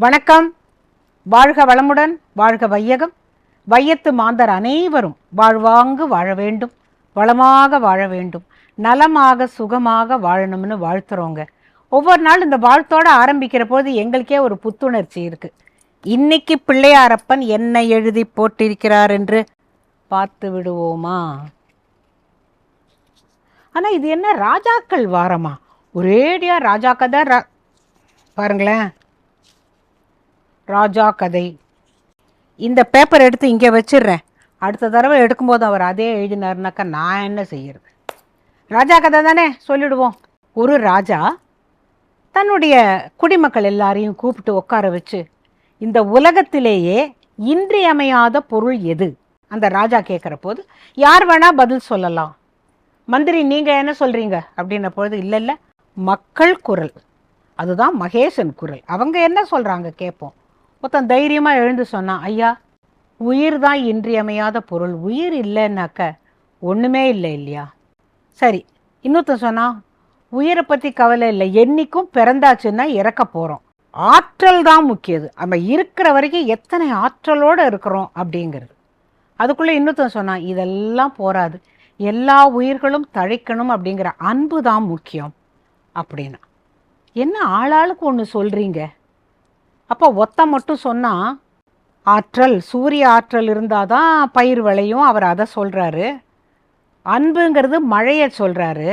வணக்கம். வாழ்க வளமுடன் வாழ்க வையகம். வையத்து மாந்தர் அனைவரும் வாழ்வாங்கு வாழ வேண்டும். வளமாக வாழ வேண்டும். நலமாக சுகமாக வாழணும்னு வாழ்த்துறோங்க. ஒவ்வொரு நாள் இந்த வாழ்த்தோடு ஆரம்பிக்கிற போது எங்களுக்கே ஒரு புத்துணர்ச்சி இருக்குது இன்னைக்கு பிள்ளையாரப்பன் என்ன எழுதி போட்டிருக்கிறார் என்று பார்த்து விடுவோமா? ஆனால் இது என்ன ராஜாக்கள் வாரமா? ஒரேடியாக ராஜா தான் ரா- பாருங்களேன். ராஜா கதை. இந்த பேப்பர் எடுத்து இங்கே வச்சிடுறேன். அடுத்த தடவை எடுக்கும்போது அவர் அதே எழுதினாருனாக்கா நான் என்ன செய்யறது? ராஜா கதை தானே? சொல்லிடுவோம். ஒரு ராஜா தன்னுடைய குடிமக்கள் எல்லாரையும் கூப்பிட்டு உட்கார வச்சு இந்த உலகத்திலேயே இன்றியமையாத பொருள் எது? அந்த ராஜா கேட்குற போது யார் வேணால் பதில் சொல்லலாம். மந்திரி நீங்கள் என்ன சொல்கிறீங்க அப்படின்ன பொழுது இல்லை இல்லை மக்கள் குரல். அதுதான் மகேசன் குரல். அவங்க என்ன சொல்கிறாங்க கேட்போம். ஒருத்தன் தைரியமாக எழுந்து சொன்னான் ஐயா உயிர் தான் இன்றியமையாத பொருள். உயிர் இல்லைன்னாக்க ஒன்றுமே இல்லை இல்லையா? சரி இன்னொருத்தன் சொன்னா உயிரை பற்றி கவலை இல்லை. என்னைக்கும் பிறந்தாச்சுன்னா இறக்க போகிறோம் ஆற்றல் தான் முக்கியது. நம்ம இருக்கிற வரைக்கும் எத்தனை ஆற்றலோடு இருக்கிறோம்? அப்படிங்கிறது. அதுக்குள்ளே இன்னொருத்தன் சொன்னான் இதெல்லாம் போராது எல்லா உயிர்களும் தழைக்கணும் அப்படிங்கிற அன்பு தான் முக்கியம். அப்படின்னா என்ன ஆளாளுக்கு ஒன்று சொல்கிறீங்க அப்போ ஒத்த மட்டும் சொன்னால் ஆற்றல் சூரிய ஆற்றல் இருந்தால் தான் பயிர் விளையும் அவர் அதை சொல்கிறாரு அன்புங்கிறது மழையை சொல்கிறாரு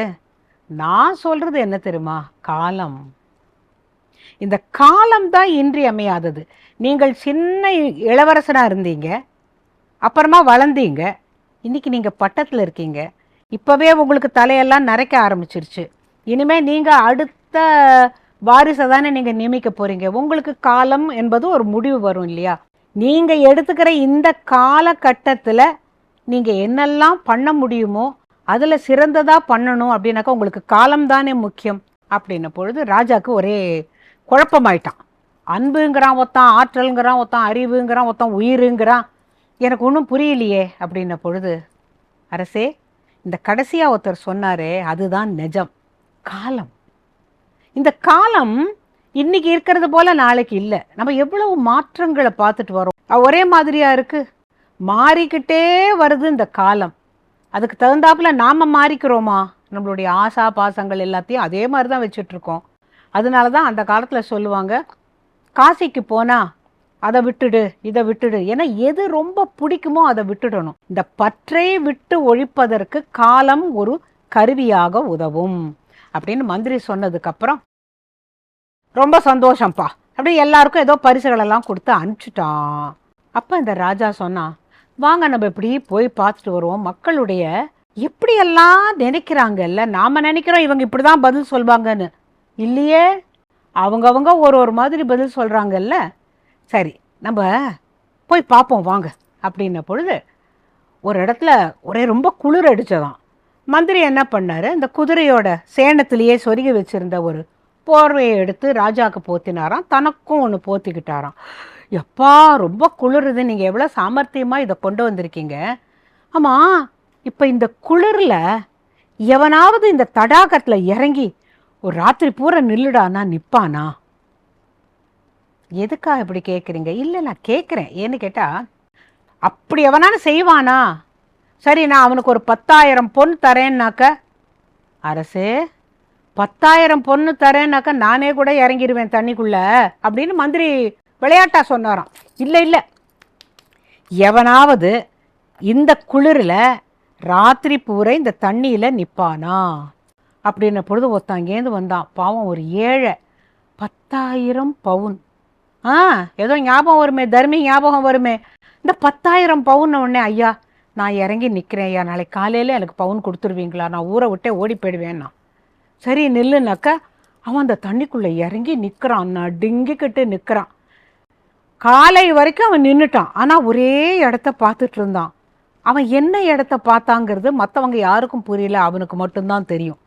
நான் சொல்கிறது என்ன தெரியுமா? காலம். இந்த காலம் தான் இன்றியமையாதது. நீங்கள் சின்ன இளவரசனாக இருந்தீங்க அப்புறமா வளர்ந்தீங்க இன்னைக்கு நீங்கள் பட்டத்தில் இருக்கீங்க. இப்போவே உங்களுக்கு தலையெல்லாம் நரைக்க ஆரம்பிச்சிருச்சு. இனிமேல் நீங்கள் அடுத்த வாரிசை தானே நீங்கள் நியமிக்க போகிறீங்க உங்களுக்கு காலம் என்பது ஒரு முடிவு வரும் இல்லையா? நீங்கள் எடுத்துக்கிற இந்த காலகட்டத்தில் நீங்கள் என்னெல்லாம் பண்ண முடியுமோ அதில் சிறந்ததாக பண்ணணும் அப்படின்னாக்கா உங்களுக்கு காலம் தானே முக்கியம் அப்படின்ன பொழுது ராஜாக்கு ஒரே குழப்பமாயிட்டான். அன்புங்கிறான் ஒத்தான் ஆற்றல்ங்கிறான் ஒத்தான் அறிவுங்கிறான் ஒத்தான் உயிருங்கிறான். எனக்கு ஒன்றும் புரியலையே அப்படின்ன பொழுது அரசே இந்த கடைசியாக ஒருத்தர் சொன்னாரே அதுதான் நிஜம். காலம். இந்த காலம் இன்னைக்கு இருக்கிறது போல நாளைக்கு இல்லை. நம்ம எவ்வளவு மாற்றங்களை பார்த்துட்டு வரோம். ஒரே மாதிரியா இருக்கு? மாறிக்கிட்டே வருது இந்த காலம். அதுக்கு தகுந்தாப்புல நாம மாறிக்கிறோமா? நம்மளுடைய ஆசா பாசங்கள் எல்லாத்தையும் அதே மாதிரி தான் வச்சுட்ருக்கோம். அதனால தான் அந்த காலத்தில் சொல்லுவாங்க காசிக்கு போனா அதை விட்டுடு இதை விட்டுடு. ஏன்னா எது ரொம்ப பிடிக்குமோ அதை விட்டுடணும். இந்த பற்றை விட்டு ஒழிப்பதற்கு காலம் ஒரு கருவியாக உதவும். அப்படின்னு மந்திரி சொன்னதுக்கப்புறம் ரொம்ப சந்தோஷம்ப்பா அப்படி எல்லாருக்கும் ஏதோ பரிசுகளெல்லாம் கொடுத்து அனுப்பிச்சிட்டான். அப்போ இந்த ராஜா சொன்னான் வாங்க நம்ம இப்படி போய் பார்த்துட்டு வருவோம். மக்களுடைய எப்படியெல்லாம் நினைக்கிறாங்கல்ல? நாம் நினைக்கிறோம் இவங்க இப்படி தான் பதில் சொல்வாங்கன்னு. இல்லையே. அவங்கவங்க ஒரு ஒரு மாதிரி பதில் சொல்கிறாங்கல்ல சரி நம்ம போய் பார்ப்போம் வாங்க. அப்படின்ன பொழுது ஒரு இடத்துல ஒரே ரொம்ப குளிர் அடித்ததான் மந்திரி என்ன பண்ணார்? இந்த குதிரையோட சேணத்திலேயே சொருகி வச்சுருந்த ஒரு போர்வையை எடுத்து ராஜாவுக்கு போத்தினாராம். தனக்கும் ஒன்று போத்திக்கிட்டாராம். எப்பா ரொம்ப குளிருது. நீங்கள் எவ்வளோ சாமர்த்தியமாக இதை கொண்டு வந்திருக்கீங்க? ஆமாம் இப்போ இந்த குளிரில் எவனாவது இந்த தடாகத்தில் இறங்கி ஒரு ராத்திரி பூரா நில்லுடானா நிற்பானா எதுக்காக இப்படி கேட்குறீங்க இல்லை நான் கேட்குறேன் ஏன்னு கேட்டால் அப்படி எவனாலும் செய்வானா? சரி நான் அவனுக்கு ஒரு பத்தாயிரம் பொன் தரேன்னாக்க அரசே பத்தாயிரம் பொண்ணு தரேன்னாக்க நானே கூட இறங்கிடுவேன் தண்ணிக்குள்ள அப்படின்னு மந்திரி விளையாட்டா சொன்னாராம். இல்லை இல்லை. எவனாவது இந்த குளிரில் ராத்திரி பூரை இந்த தண்ணியில் நிற்பானா அப்படின்ன பொழுது ஒருத்தங்கேந்து வந்தான். பாவம் ஒரு ஏழை பத்தாயிரம் பவுன். ஆ ஏதோ ஞாபகம் வருமே தர்மி ஞாபகம் வருமே. இந்த பத்தாயிரம் பவுன் உடனே ஐயா நான் இறங்கி நிற்கிறேன் ஐயா. நாளைக்கு காலையில் எனக்கு பவுன் கொடுத்துருவீங்களா? நான் ஊரை விட்டே ஓடி போயிடுவேன்னா. சரி நில்லுனாக்க அவன் அந்த தண்ணிக்குள்ளே இறங்கி நிற்கிறான் நடுங்கிக்கிட்டு நிற்கிறான் காலை வரைக்கும் அவன் நின்றுட்டான் ஆனால் ஒரே இடத்த பார்த்துட்டு இருந்தான். அவன் என்ன இடத்த பார்த்தாங்கிறது மற்றவங்க யாருக்கும் புரியல. அவனுக்கு மட்டும்தான் தெரியும்.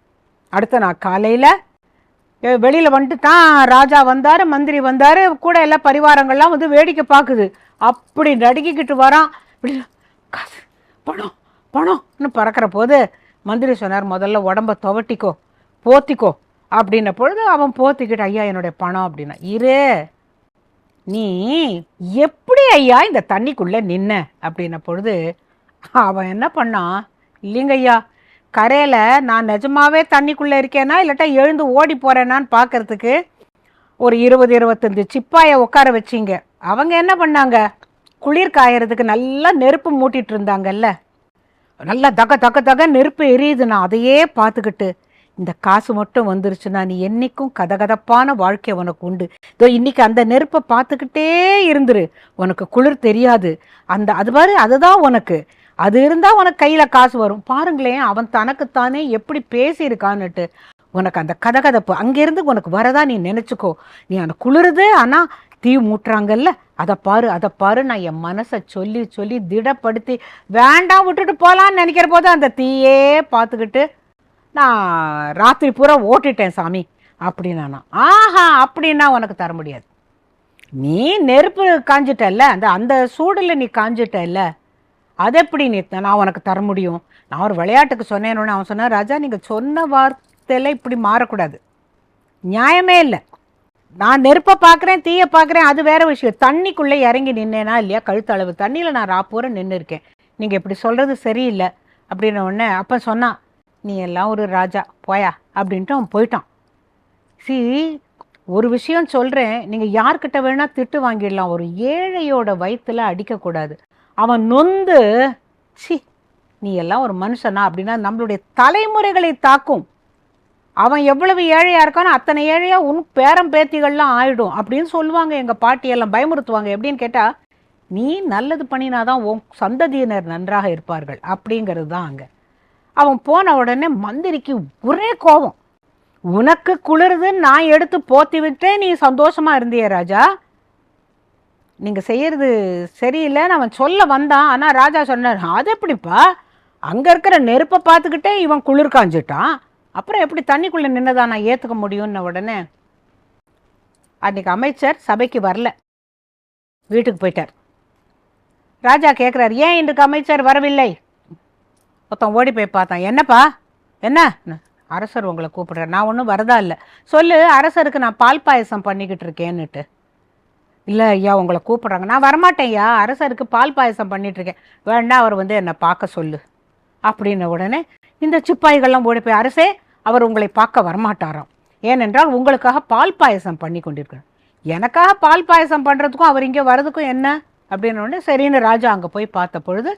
அடுத்த நான் காலையில் வெளியில் வந்துட்டான். ராஜா வந்தார் மந்திரி வந்தார். கூட எல்லா பரிவாரங்கள்லாம் வந்து வேடிக்கை பார்க்குது. அப்படி நடுக்கிக்கிட்டு வரான். பணம் பணம்னு பறக்கிற போது மந்திரி சொன்னார் முதல்ல உடம்ப துவட்டிக்கோ போத்திக்கோ. அப்படின்ன பொழுது அவன் போத்திக்கிட்டு ஐயா என்னுடைய பணம் அப்படின்னா இரு நீ எப்படி ஐயா இந்த தண்ணிக்குள்ளே நின்ன? அப்படின்ன பொழுது அவன் என்ன பண்ணான் இல்லைங்க ஐயா கரையில் நான் நிஜமாவே தண்ணிக்குள்ளே இருக்கேனா? இல்லாட்டா எழுந்து ஓடி போகிறேனான்னு பார்க்கறதுக்கு ஒரு இருபது இருபத்தஞ்சி சிப்பாயை உட்கார வச்சிங்க. அவங்க என்ன பண்ணாங்க குளிர் காயறதுக்கு நல்லா நெருப்பு மூட்டிட்டு இருந்தாங்கல்ல நல்லா தக தக தக நெருப்பு எரியுது நான் அதையே பார்த்துக்கிட்டு இந்த காசு மட்டும் வந்துருச்சுன்னா நீ என்றைக்கும் கதகதப்பான வாழ்க்கை உனக்கு உண்டு. இதோ இன்றைக்கி அந்த நெருப்பை பார்த்துக்கிட்டே இருந்துரு. உனக்கு குளிர் தெரியாது. அந்த அது பாரு அதுதான் உனக்கு. அது இருந்தால் உனக்கு கையில் காசு வரும். பாருங்களேன் அவன் தனக்குத்தானே எப்படி பேசியிருக்கான்னுட்டு. உனக்கு அந்த கதகதப்பு அங்கேருந்து உனக்கு வரதா நீ நினச்சிக்கோ. நீ அந்த குளிருது ஆனால் தீ மூட்டுறாங்கல்ல? அதை பாரு அதை பாரு நான் என் மனசை சொல்லி சொல்லி திடப்படுத்தி வேண்டாம் விட்டுட்டு போகலான்னு நினைக்கிற போது அந்த தீயே பார்த்துக்கிட்டு நான் ராத்திரி பூரா ஓட்டிட்டேன் சாமி அப்படின்னா ஆஹா அப்படின்னா உனக்கு தர முடியாது. நீ நெருப்பு காஞ்சிட்டல்ல அந்த அந்த சூடில் நீ காஞ்சிட்டல்ல அது எப்படி நீ நான் உனக்கு தர முடியும்? நான் ஒரு விளையாட்டுக்கு சொன்னேன்னு அவன் சொன்னான் ராஜா நீங்கள் சொன்ன வார்த்தையில் இப்படி மாறக்கூடாது. நியாயமே இல்லை. நான் நெருப்பை பார்க்குறேன் தீயை பார்க்குறேன் அது வேற விஷயம். தண்ணிக்குள்ளே இறங்கி நின்னேனா இல்லையா கழுத்தளவு? தண்ணியில் நான் ராப்பூரை நின்று இருக்கேன் நீங்கள் இப்படி சொல்கிறது சரியில்லை. அப்படின்ன உடனே அப்போ சொன்னான் நீ எல்லாம் ஒரு ராஜா போயா அப்படின்ட்டு அவன் போயிட்டான். சி ஒரு விஷயம் சொல்கிறேன் நீங்கள் யார்கிட்ட வேணால் திட்டு வாங்கிடலாம். ஒரு ஏழையோட வயிற்றுல அடிக்கக்கூடாது. அவன் நொந்து சி நீ எல்லாம் ஒரு மனுஷனா? அப்படின்னா நம்மளுடைய தலைமுறைகளை தாக்கும். அவன் எவ்வளவு ஏழையாக இருக்கானோ அத்தனை ஏழையாக உன் பேரம் பேத்திகள்லாம் ஆயிடும் அப்படின்னு சொல்லுவாங்க எங்கள் பாட்டியெல்லாம் பயமுறுத்துவாங்க. எப்படின்னு கேட்டால் நீ நல்லது பண்ணினாதான் உன் சந்ததியினர் நன்றாக இருப்பார்கள். அப்படிங்கிறது தான் அங்கே. அவன் போன உடனே மந்திரிக்கு ஒரே கோபம். உனக்கு குளிருதுன்னு நான் எடுத்து போத்தி விட்டேன் நீ சந்தோஷமாக இருந்தியே ராஜா. நீங்கள் செய்கிறது சரியில்லைன்னு அவன் சொல்ல வந்தான். ஆனால் ராஜா சொன்னார் அது எப்படிப்பா? அங்கே இருக்கிற நெருப்பை பார்த்துக்கிட்டே இவன் குளிர் காஞ்சிட்டான். அப்புறம் எப்படி தண்ணிக்குள்ளே நின்றுதான் நான் ஏற்றுக்க முடியும்ன உடனே அன்றைக்கி அமைச்சர் சபைக்கு வரல. வீட்டுக்கு போயிட்டார். ராஜா கேட்குறார் ஏன் இன்றைக்கு அமைச்சர் வரவில்லை? ஒருத்தன் ஓடி போய் பார்த்தான். என்னப்பா? என்ன? அரசர் உங்களை கூப்பிடுறார். நான் ஒன்றும் வரதா இல்லை. சொல்லு அரசருக்கு நான் பால் பாயசம் பண்ணிக்கிட்டு இருக்கேன்னுட்டு. இல்லை ஐயா உங்களை கூப்பிட்றாங்க. நான் வரமாட்டேன்யா அரசருக்கு பால் பாயசம் பண்ணிகிட்ருக்கேன் இருக்கேன். வேண்டாம் அவர் வந்து என்னை பார்க்க சொல்லு. அப்படின்ன உடனே இந்த சிப்பாய்கள்லாம் ஓடி போய் அரசே அவர் உங்களை பார்க்க வரமாட்டாராம். ஏனென்றால் உங்களுக்காக பால் பாயசம் பண்ணி கொண்டிருக்கிறார். எனக்காக பால் பாயசம் பண்ணுறதுக்கும் அவர் இங்கே வர்றதுக்கும் என்ன? அப்படின்ன உடனே சரின்னு ராஜா அங்கே போய் பார்த்த பொழுது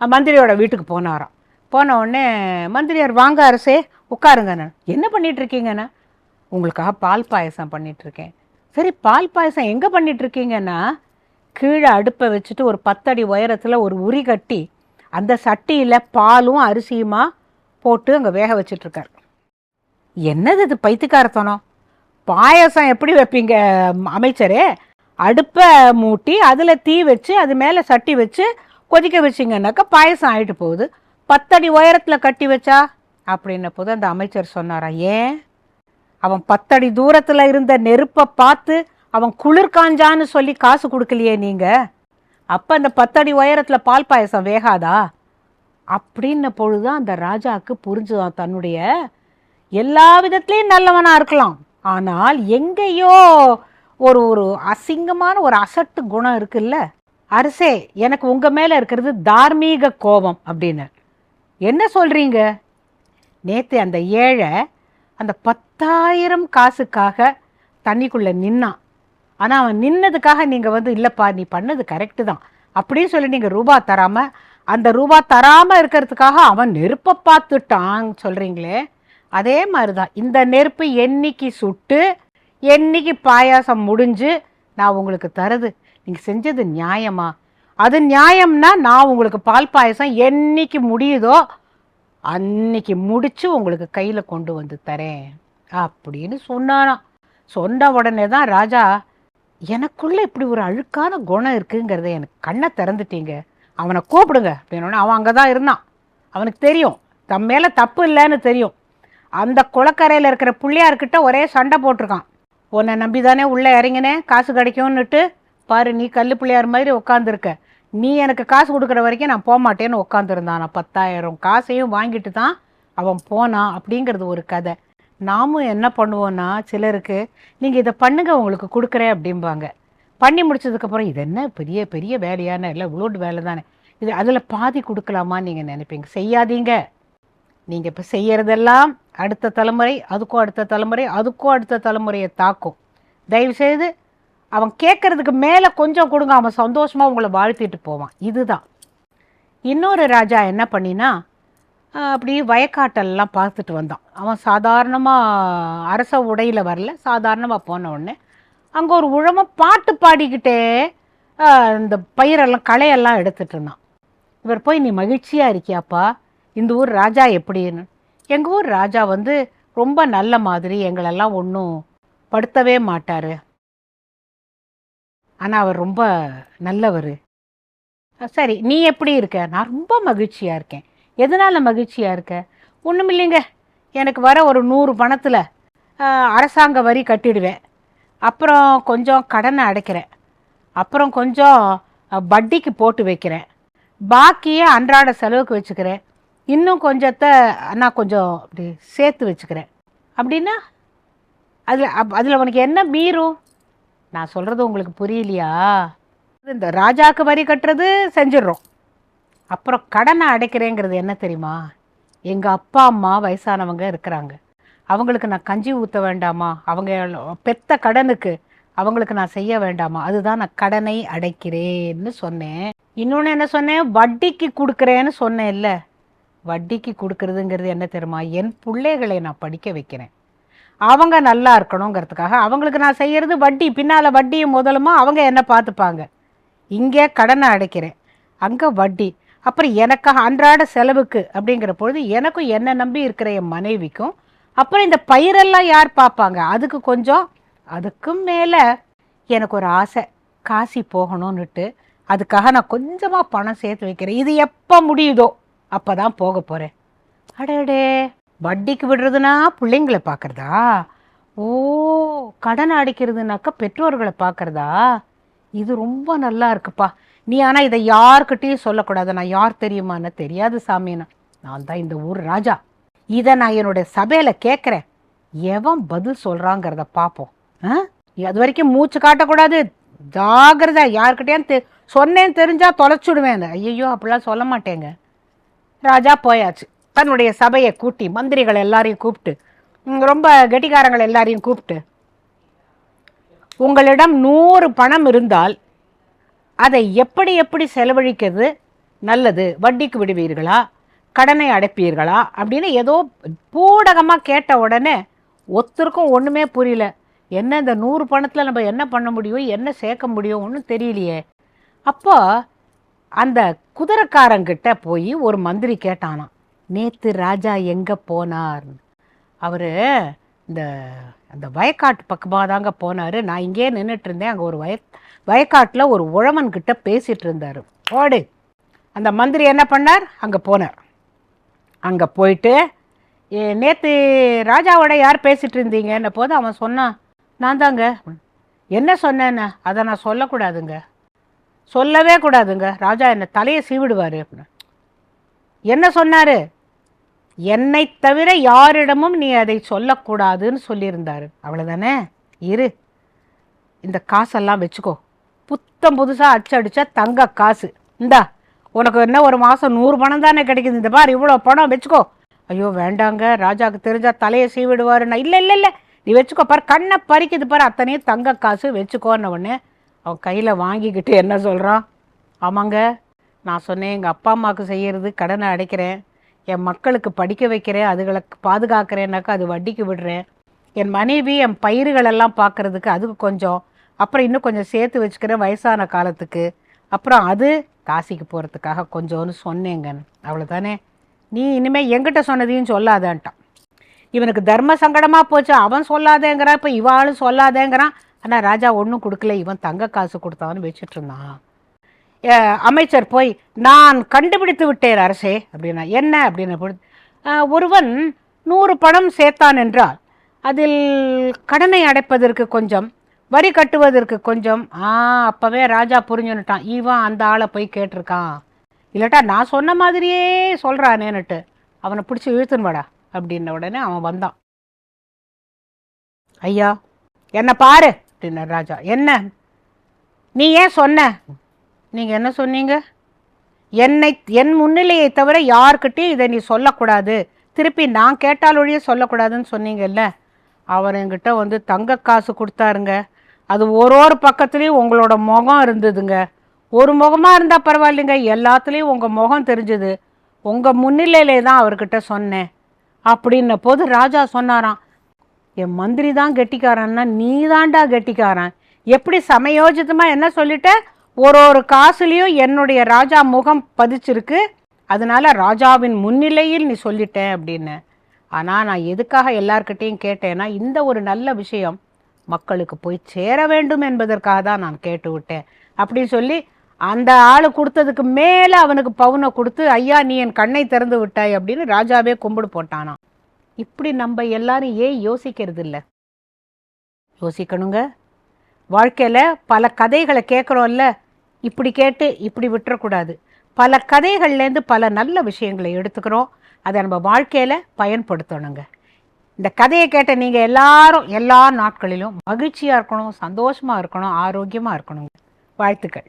மந்திரியோட வீட்டுக்கு போனாராம். போன உடனே மந்திரியார் வாங்க அரசே உட்காருங்கண்ணே என்ன பண்ணிட்டு உங்களுக்காக பால் பாயசம் பண்ணிகிட்ருக்கேன் சரி பால் பாயசம் எங்கே பண்ணிகிட்ருக்கீங்கன்னா கீழே அடுப்பை வச்சுட்டு ஒரு பத்தடி உயரத்தில் ஒரு உரி கட்டி அந்த சட்டியில் பாலும் அரிசியுமா போட்டு அங்கே வேக வச்சிட்ருக்கார். என்னது இது பைத்தியக்காரத்தனம்? பாயசம் எப்படி வைப்பீங்க அமைச்சரே? அடுப்பை மூட்டி அதில் தீ வச்சு அது மேலே சட்டி வச்சு கொதிக்க வச்சிங்கன்னாக்கா பாயசம் ஆகிட்டு போகுது. பத்தடி உயரத்தில் கட்டி வச்சா? அப்படின்ன போது அந்த அமைச்சர் சொன்னாரா ஏன்? அவன் பத்தடி தூரத்தில் இருந்த நெருப்பை பார்த்து அவன் குளிர் காஞ்சான்னு சொல்லி காசு கொடுக்கலையே நீங்கள் அப்போ அந்த பத்தடி உயரத்தில் பால் பாயசம் வேகாதா? அப்படின்ன பொழுது அந்த ராஜாவுக்கு புரிஞ்சுதான் தன்னுடைய எல்லா விதத்துலேயும் நல்லவனாக இருக்கலாம். ஆனால் எங்கேயோ ஒரு ஒரு அசிங்கமான ஒரு அசட்டு குணம் இருக்குல்ல? அரசே எனக்கு உங்கள் மேலே இருக்கிறது தார்மீக கோபம் அப்படின்னு. என்ன சொல்கிறீங்க நேத்து அந்த ஏழை அந்த பத்தாயிரம் காசுக்காக தண்ணிக்குள்ளே நின்னான் ஆனால் அவன் நின்னதுக்காக நீங்கள் வந்து இல்லைப்பா நீ பண்ணது கரெக்டு தான். அப்படின்னு சொல்லி நீங்கள் ரூபா தராமல் அந்த ரூபா தராமல் இருக்கிறதுக்காக அவன் நெருப்பை பார்த்துட்டான் சொல்கிறீங்களே அதே மாதிரி தான் இந்த நெருப்பு என்னைக்கு சுட்டு என்னைக்கு பாயாசம் முடிஞ்சு நான் உங்களுக்கு தருது. நீங்கள் செஞ்சது நியாயமா? அது நியாயம்னா நான் உங்களுக்கு பால் பாயசம் என்னைக்கு முடியுதோ அன்னைக்கு முடித்து உங்களுக்கு கையில் கொண்டு வந்து தரேன். அப்படின்னு சொன்னானா சொன்ன உடனே தான் ராஜா எனக்குள்ளே இப்படி ஒரு அழுக்கான குணம் இருக்குங்கிறத எனக்கு கண்ணை திறந்துட்டீங்க. அவனை கூப்பிடுங்க. அப்படின்னோடனே அவன் அங்கே தான் இருந்தான். அவனுக்கு தெரியும். தம் மேலே தப்பு இல்லைன்னு தெரியும். அந்த குளக்கரையில் இருக்கிற பிள்ளையார்கிட்ட ஒரே சண்டை போட்டிருக்கான். உன்னை நம்பி தானே உள்ளே இறங்கினேன் காசு கிடைக்கும்னுட்டு பாரு நீ கல் பிள்ளையார் மாதிரி உட்காந்துருக்க நீ எனக்கு காசு கொடுக்குற வரைக்கும் நான் போக மாட்டேன்னு உட்காந்துருந்தான் நான் பத்தாயிரம் காசையும் வாங்கிட்டு தான் அவன் போனான் அப்படிங்கிறது ஒரு கதை. நாமும் என்ன பண்ணுவோன்னா சிலருக்கு நீங்கள் இதை பண்ணுங்க உங்களுக்கு கொடுக்குறேன் அப்படிம்பாங்க. பண்ணி முடிச்சதுக்கப்புறம் இது என்ன பெரிய பெரிய வேலையான இல்லை இவ்வளோட்டு வேலை தானே. இது அதில் பாதி கொடுக்கலாமான்னு நீங்கள் நினைப்பீங்க. செய்யாதீங்க. நீங்கள் இப்போ செய்கிறதெல்லாம் அடுத்த தலைமுறை அதுக்கும் அடுத்த தலைமுறை அதுக்கும் அடுத்த தலைமுறையை தாக்கும். தயவுசெய்து அவன் கேட்கறதுக்கு மேலே கொஞ்சம் கொடுங்க. அவன் சந்தோஷமாக உங்களை வாழ்த்திட்டு போவான். இதுதான். இன்னொரு ராஜா என்ன பண்ணினா அப்படி வயக்காட்டெல்லாம் பார்த்துட்டு வந்தான். அவன் சாதாரணமாக அரச உடையில் வரல. சாதாரணமாக போன உடனே அங்கே ஒரு உழமை பாட்டு பாடிக்கிட்டே இந்த பயிரெல்லாம் களையெல்லாம் எடுத்துட்டு இருந்தான். இவர் போய் நீ மகிழ்ச்சியாக இருக்கியாப்பா? இந்த ஊர் ராஜா எப்படின்னு? எங்கள் ஊர் ராஜா வந்து ரொம்ப நல்ல மாதிரி எங்களெல்லாம் ஒன்றும் படுத்தவே மாட்டார். ஆனால் அவர் ரொம்ப நல்லவர். சரி நீ எப்படி இருக்க? நான் ரொம்ப மகிழ்ச்சியாக இருக்கேன். எதனால் மகிழ்ச்சியாக இருக்க? ஒன்றும் இல்லைங்க எனக்கு வர ஒரு நூறு பணத்தில் அரசாங்க வரி கட்டிடுவேன். அப்புறம் கொஞ்சம் கடனை அடைக்கிறேன். அப்புறம் கொஞ்சம் வட்டிக்கு போட்டு வைக்கிறேன். பாக்கியை அன்றாட செலவுக்கு வச்சுக்கிறேன். இன்னும் கொஞ்சத்தை நான் கொஞ்சம் அப்படி சேர்த்து வச்சுக்கிறேன். அப்படின்னா அதில் அப் அதில் உனக்கு என்ன மீறும் நான் சொல்கிறது உங்களுக்கு புரியலையா? இந்த ராஜாக்கு வரி கட்டுறது செஞ்சிடுறோம். அப்புறம் கடனை அடைக்கிறேங்கிறது என்ன தெரியுமா? எங்கள் அப்பா அம்மா வயசானவங்க இருக்கிறாங்க. அவங்களுக்கு நான் கஞ்சி ஊற்ற வேண்டாமா? அவங்க பெத்த கடனுக்கு அவங்களுக்கு நான் செய்ய வேண்டாமா? அதுதான் நான் கடனை அடைக்கிறேன்னு சொன்னேன். இன்னொன்று என்ன சொன்னேன்? வட்டிக்கு கொடுக்குறேன்னு சொன்னேன் இல்லை வட்டிக்கு கொடுக்கறதுங்கிறது என்ன தெரியுமா? என் பிள்ளைகளை நான் படிக்க வைக்கிறேன். அவங்க நல்லா இருக்கணுங்கிறதுக்காக அவங்களுக்கு நான் செய்கிறது வட்டி. பின்னால் வட்டியும் முதலுமா அவங்க என்ன பார்த்துப்பாங்க? இங்கே கடனை அடைக்கிறேன். அங்கே வட்டி. அப்புறம் எனக்காக அன்றாட செலவுக்கு அப்படிங்கிற பொழுது எனக்கும் என்னை நம்பி இருக்கிற என் மனைவிக்கும் அப்புறம் இந்த பயிரெல்லாம் யார் பார்ப்பாங்க? அதுக்கு கொஞ்சம் அதுக்கும் மேலே எனக்கு ஒரு ஆசை. காசி போகணும்னுட்டு அதுக்காக நான் கொஞ்சமாக பணம் சேர்த்து வைக்கிறேன். இது எப்போ முடியுதோ அப்போ தான் போக போகிறேன் அடடே வட்டிக்கு விடுறதுனா பிள்ளைங்களை பார்க்குறதா? ஓ கடன் அடைக்கிறதுனாக்கா பெற்றோர்களை பார்க்குறதா? இது ரொம்ப நல்லா இருக்குப்பா. நீ ஆனால் இதை யார்கிட்டயும் சொல்லக்கூடாது. நான் யார் தெரியுமான்னு தெரியாது சாமினா நான் தான் இந்த ஊர் ராஜா. இதை நான் என்னுடைய சபையில் கேட்குறேன் எவன் பதில் சொல்கிறாங்கிறத பார்ப்போம் ஆ? அது வரைக்கும் மூச்சு காட்டக்கூடாது. ஜாகிரதா யார்கிட்டயும் தெ சொன்னேன்னு தெரிஞ்சா தொலைச்சுடுவேன். ஐயோ அப்படிலாம் சொல்ல மாட்டேங்க. ராஜா போயாச்சு. தன்னுடைய சபையை கூட்டி மந்திரிகள் எல்லாரையும் கூப்பிட்டு ரொம்ப கெட்டிக்காரங்கள் எல்லாரையும் கூப்பிட்டு உங்களிடம் நூறு பணம் இருந்தால் அதை எப்படி எப்படி செலவழிக்கிறது? நல்லது. வட்டிக்கு விடுவீர்களா? கடனை அடைப்பீர்களா? அப்படின்னு ஏதோ பூடகமாக கேட்ட உடனே ஒருத்தருக்கும் ஒன்றுமே புரியல. என்ன இந்த நூறு பணத்தில் நம்ம என்ன பண்ண முடியும்? என்ன சேர்க்க முடியும்? ஒன்றும் தெரியலையே. அப்போ அந்த குதிரைக்காரங்கிட்ட போய் ஒரு மந்திரி கேட்டானாம். நேத்து ராஜா எங்கே போனார் அவர் இந்த அந்த வயக்காட்டு பக்கமாக தாங்க போனார். நான் இங்கேயே நின்றுட்டு இருந்தேன் அங்கே ஒரு வய வயக்காட்டில் ஒரு உழவன் பேசிகிட்டு பேசிட்டு இருந்தார் ஓடு அந்த மந்திரி என்ன பண்ணார்? அங்கே போனார். அங்கே போயிட்டு "ஏ, ராஜாவோட யார் பேசிட்டு இருந்தீங்கன்ன போது அவன் சொன்னான் நான் தாங்க. என்ன சொன்னேன்னு? அதை நான் சொல்லக்கூடாதுங்க. சொல்லவே கூடாதுங்க. ராஜா என்னை தலையை சீவிடுவார். அப்படின்னு என்ன சொன்னார்? என்னை தவிர யாரிடமும் நீ அதை சொல்லக்கூடாதுன்னு சொல்லியிருந்தாரு. அவ்வளோதானே இரு. இந்த காசெல்லாம் வச்சுக்கோ. புத்தம் புதுசாக அச்சடிச்ச தங்க காசு. இந்தா. உனக்கு என்ன ஒரு மாதம் நூறு பணம் தானே கிடைக்குது? இந்த பார் இவ்வளோ பணம் வச்சுக்கோ. ஐயோ வேண்டாங்க. ராஜாவுக்கு தெரிஞ்சால் தலையை சீவிடுவாரு. நான் இல்லை இல்லை இல்லை. நீ வச்சுக்கோ. பார் கண்ணை பறிக்குது பார். அத்தனையும் தங்க காசு வச்சுக்கோன்ன உடனே அவன் கையில் வாங்கிக்கிட்டு என்ன சொல்கிறான் ஆமாங்க நான் சொன்னேன் எங்கள் அப்பா அம்மாவுக்கு செய்கிறது கடனை அடைக்கிறேன். என் மக்களுக்கு படிக்க வைக்கிறேன் அதுகளை பாதுகாக்கிறேன்னாக்கா அது வட்டிக்கு விடுறேன். என் மனைவி என் பயிர்களெல்லாம் பார்க்குறதுக்கு அதுக்கு கொஞ்சம். அப்புறம் இன்னும் கொஞ்சம் சேர்த்து வச்சுக்கிறேன் வயசான காலத்துக்கு. அப்புறம் அது காசிக்கு போகிறதுக்காக கொஞ்சோன்னு சொன்னேங்க. அவ்வளோதானே நீ இனிமேல் எங்கிட்ட சொன்னதையும் சொல்லாதான்ட்டான். இவனுக்கு தர்ம சங்கடமாக போச்சு அவன் சொல்லாதேங்கிறான் இப்போ இவாளும் சொல்லாதேங்கிறான். ஆனால் ராஜா ஒன்றும் கொடுக்கல இவன் தங்க காசு கொடுத்தான்னு வச்சுட்டு இருந்தான் அமைச்சர் போய் நான் கண்டுபிடித்து விட்டேன் அரசே அப்படின்னா என்ன? அப்படின்னு ஒருவன் நூறு பணம் சேர்த்தான் என்றால் அதில் கடனை அடைப்பதற்கு கொஞ்சம் வரி கட்டுவதற்கு கொஞ்சம் ஆ அப்போவே ராஜா புரிஞ்சுன்னுட்டான். இவன் அந்த ஆளை போய் கேட்டிருக்கான். இல்லாட்டா நான் சொன்ன மாதிரியே சொல்கிறானேன்னுட்டு அவனை பிடிச்சி இழுத்துன்னு வாடா அப்படின்ன உடனே அவன் வந்தான். ஐயா என்ன பாரு அப்படின்னார் ராஜா. என்ன? நீ ஏன் சொன்ன? நீங்கள் என்ன சொன்னீங்க? என்னை என் முன்னிலையை தவிர யார்கிட்டையும் இதை நீ சொல்லக்கூடாது. திருப்பி நான் கேட்டால் ஒழிய சொல்லக்கூடாதுன்னு சொன்னீங்கல்ல. அவர் என்கிட்ட வந்து தங்க காசு கொடுத்தாருங்க. அது ஒரு ஒரு பக்கத்துலேயும் உங்களோட முகம் இருந்ததுங்க. ஒரு முகமாக இருந்தால் பரவாயில்லைங்க. எல்லாத்துலேயும் உங்கள் முகம் தெரிஞ்சுது. உங்கள் முன்னிலையிலே தான் அவர்கிட்ட சொன்னேன். அப்படின்ன போது ராஜா சொன்னாராம் என் மந்திரி தான் கெட்டிக்காரன்னா நீ தாண்டா கெட்டிக்காரன். எப்படி சமயோஜிதமாக என்ன சொல்லிட்ட? ஒரு ஒரு காசுலேயும் என்னுடைய ராஜா முகம் பதிச்சிருக்கு. அதனால ராஜாவின் முன்னிலையில் நீ சொல்லிட்டேன் அப்படின்னு. ஆனால் நான் எதுக்காக எல்லார்கிட்டேயும் கேட்டேன்னா இந்த ஒரு நல்ல விஷயம் மக்களுக்கு போய் சேர வேண்டும் என்பதற்காக தான் நான் கேட்டு விட்டேன் அப்படின்னு சொல்லி அந்த ஆள் கொடுத்ததுக்கு மேலே அவனுக்கு பவுனை கொடுத்து ஐயா நீ என் கண்ணை திறந்து விட்டாய் அப்படின்னு ராஜாவே கும்பிடு போட்டானாம் இப்படி நம்ம எல்லாரும் ஏன் யோசிக்கிறது இல்லை யோசிக்கணுங்க. வாழ்க்கையில் பல கதைகளை கேட்குறோம்ல இப்படி கேட்டு இப்படி விட்டுறக்கூடாது. பல கதைகள்லேருந்து பல நல்ல விஷயங்களை எடுத்துக்கிறோம். அதை நம்ம வாழ்க்கையில் பயன்படுத்தணுங்க. இந்த கதையை கேட்ட நீங்கள் எல்லாரும் எல்லா நாட்களிலும் மகிழ்ச்சியாக இருக்கணும் சந்தோஷமாக இருக்கணும் ஆரோக்கியமாக இருக்கணும். வாழ்த்துக்கள்.